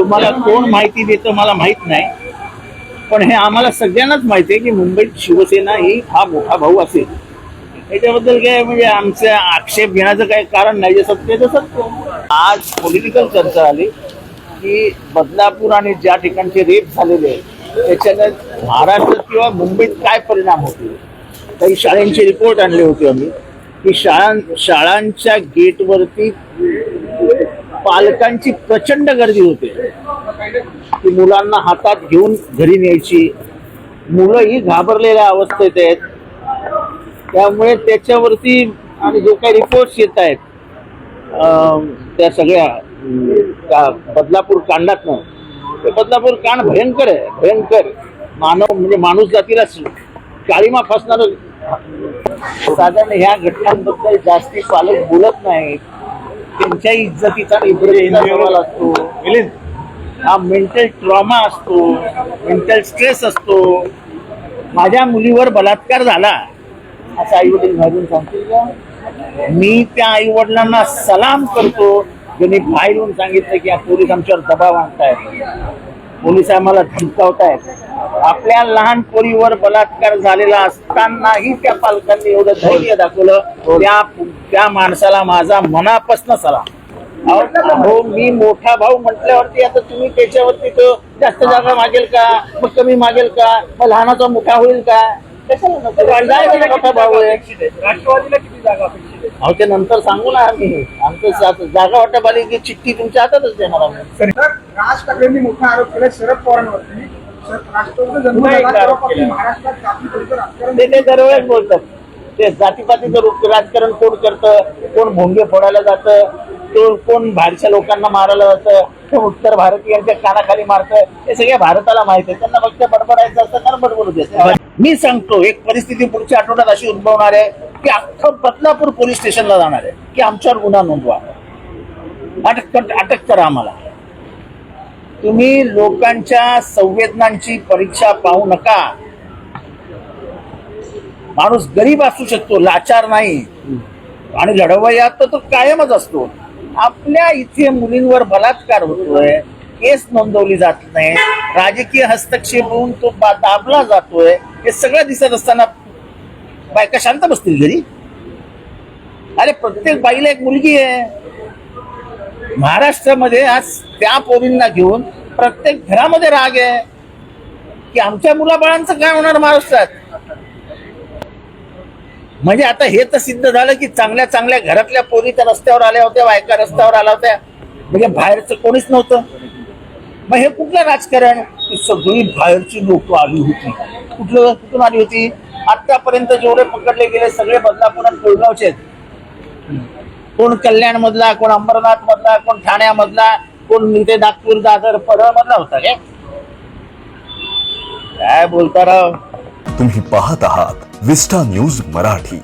तुम्हाला कोण माहिती देतं मला माहीत नाही. पण हे आम्हाला सगळ्यांनाच माहिती आहे की मुंबईत शिवसेना ही हा मोठा भाऊ असेल. याच्याबद्दल काय म्हणजे आमचा आक्षेप घेण्याचं काही कारण नाही जे सत्य ते सत्य आज पॉलिटिकल चर्चा आली की बदलापूर आणि ज्या ठिकाणचे रेप झालेले आहेत त्याच्याने महाराष्ट्रात किंवा मुंबईत काय परिणाम होतील? काही शाळांचे रिपोर्ट आणले होते आम्ही की शाळां शाळांच्या गेटवरती पालकांची प्रचंड गर्दी होते. की मुलांना हातात घेऊन घरी न्यायची. मुलं ही घाबरलेल्या अवस्थेत आहेत. त्यामुळे त्याच्यावरती आणि जो काही रिपोर्ट्स येत आहेत त्या सगळ्या त्या बदलापूर कांडातनं. ते बदलापूर कांड भयंकर आहे. भयंकर. मानव म्हणजे माणूस जातीला काळीमा फासणार. साधारण ह्या घटनांबद्दल जास्ती पालक बोलत नाहीत. त्यांच्या इज्जतीचा असतो. हा मेंटल ट्रॉमा असतो मेंटल स्ट्रेस असतो. माझ्या मुलीवर बलात्कार झाला असं आई वडील घालून सांगतील का? मी त्या आई वडिलांना सलाम करतो. ज्यांनी बाहेर येऊन सांगितलं की हा पोलीस आमच्यावर दबाव आणतायत. पोलीस आम्हाला धमकावतायत. आपल्या लहान पोरीवर बलात्कार झालेला असतानाही त्या पालकांनी एवढं धैर्य दाखवलं. त्या त्या माणसाला माझा मनापासून सलाम. अहो अहो, मी मोठा भाऊ म्हटल्यावरती आता तुम्ही त्याच्यावरती तो जास्त जागा मागेल का? मग कमी मागेल का? मग लहानाचा मोठा होईल का? कशाला नको? जाय बरं, मोठा भाऊ आहे. राष्ट्रवादीला किती जागा अपेक्षित आहे? अहो ते नंतर सांगू ना आम्ही. आमचं जागा वाटप आली की चिठ्ठी तुमच्या हातातच देणार आम्ही राज ठाकरेंनी मोठा आरोप केला शरद पवारांवरती. केला. महाराष्ट्रात ते दरवेळेस बोलतात. ते जातीपातीचं रूप राजकारण कोण करतं? कोण भोंगे फोडायला जातं? कोण कोण बाहेरच्या लोकांना मारायला जातं? कोण उत्तर भारतीयांच्या कानाखाली मारतं? हे सगळ्या भारताला माहीत आहे. त्यांना फक्त बडबडायचं असतं कारण बडबडू देत मी सांगतो एक परिस्थिती पुढच्या आठवड्यात अशी उद्भवणार आहे की अख्खं बदलापूर पोलीस स्टेशनला जाणार आहे. की आमच्यावर गुन्हा नोंदवा. अटक अटक करा आम्हाला. तुम्ही लोकांच्या संवेदनांची परीक्षा पाहू नका. माणूस गरीब असू शकतो लाचार नाही. आणि लढवयात तर तो कायमच असतो. आपल्या इथे मुलींवर बलात्कार होतोय केस नोंदवली जात नाही राजकीय हस्तक्षेप होऊन तो बा- दाबला जातोय हे सगळं दिसत असताना बायका शांत बसतील घरी? अरे प्रत्येक बाईला एक मुलगी आहे. महाराष्ट्रामध्ये आज त्या पोरींना घेऊन प्रत्येक घरामध्ये राग आहे. की आमच्या मुलाबाळांचं काय होणार महाराष्ट्रात? म्हणजे आता हे तर सिद्ध झालं की चांगल्या चांगल्या घरातल्या पोरी त्या रस्त्यावर आल्या होत्या बायका रस्त्यावर आल्या होत्या. म्हणजे बाहेरचं कोणीच नव्हतं. मग हे कुठलं राजकारण? सगळी बाहेरची लोक आली होती. कुठलं कुठून आली होती? आतापर्यंत जेवढे पकडले गेले सगळे बदलापूर आणि कोळगावचे आहेत. कोण कल्याण मधला कोण अंबरनाथ मधला कोण ठाण्यामधला कोण इथे नागपूर दादर परळ मधला होता काय बोलता राव? तुम्ही पाहत आहात विस्टा न्यूज मराठी.